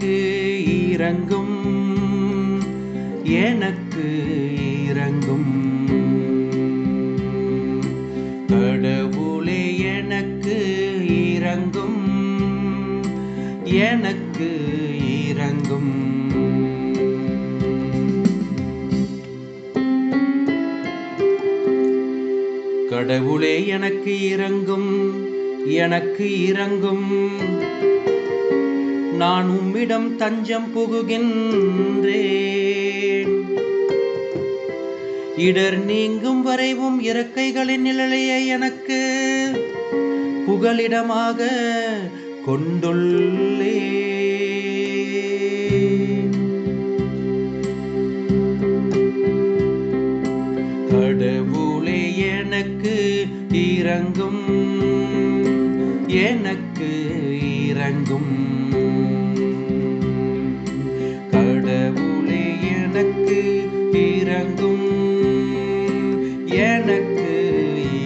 எனக்கு இறங்கும் எனக்கு இறங்கும் கடவுளே எனக்கு இறங்கும் எனக்கு இறங்கும் கடவுளே எனக்கு இறங்கும் எனக்கு இறங்கும் நான் உம்மிடம் தஞ்சம் புகுகின்றேன். இடர் நீங்கும் வரைவும் இறக்கைகளின் நிழலையை எனக்கு புகலிடமாக கொண்டுள்ளே கடவுளே எனக்கு இறங்கும் எனக்கு இறங்கும் எனக்கு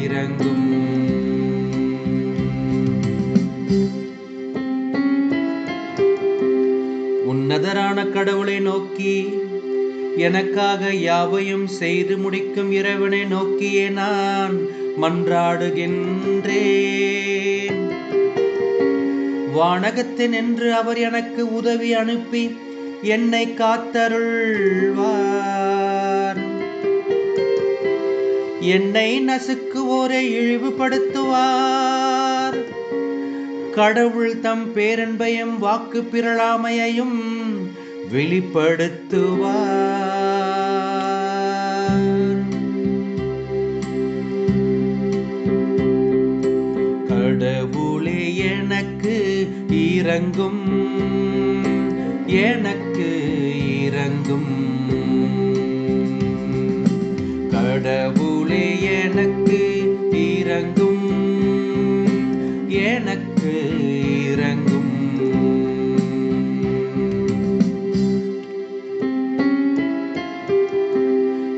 இறங்கும். உன்னதரான கடவுளை நோக்கி எனக்காக யாவையும் செய்து முடிக்கும் இறைவனை நோக்கியே நான் மன்றாடுகின்றேன். வானகத்தின் என்று அவர் எனக்கு உதவி அனுப்பி என்னை காத்தருள்வார். என்னை நசுக்குவோரை இழிவுபடுத்துவார். கடவுள் தம் பேரன்பையும் வாக்கு பிறழாமையையும் வெளிப்படுத்துவார். கடவுளே எனக்கு இறங்கும் எனக்கு இறங்கும் கடவுளே எனக்கு இறங்கும். எனக்கு இறங்கும்.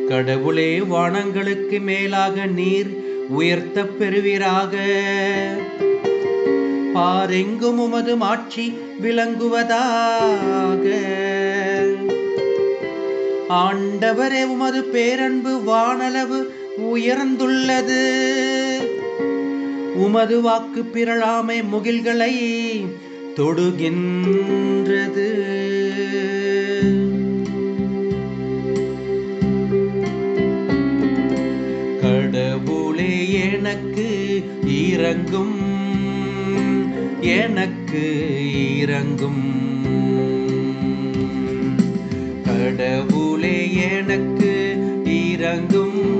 கடவுளே வானங்களுக்கு மேலாக நீர் உயர்த்தப் பெறுவீராக. பாரெங்கும் உமது மாட்சி விளங்குவதாக. ஆண்டவரே உமது பேரன்பு வானளவு உயர்ந்துள்ளது. உமது வாக்கு பிறழாமை முகில்களை தொடுகின்றது. கடவுளே எனக்கு இறங்கும் எனக்கு இறங்கும் கடவுளே எனக்கு இறங்கும்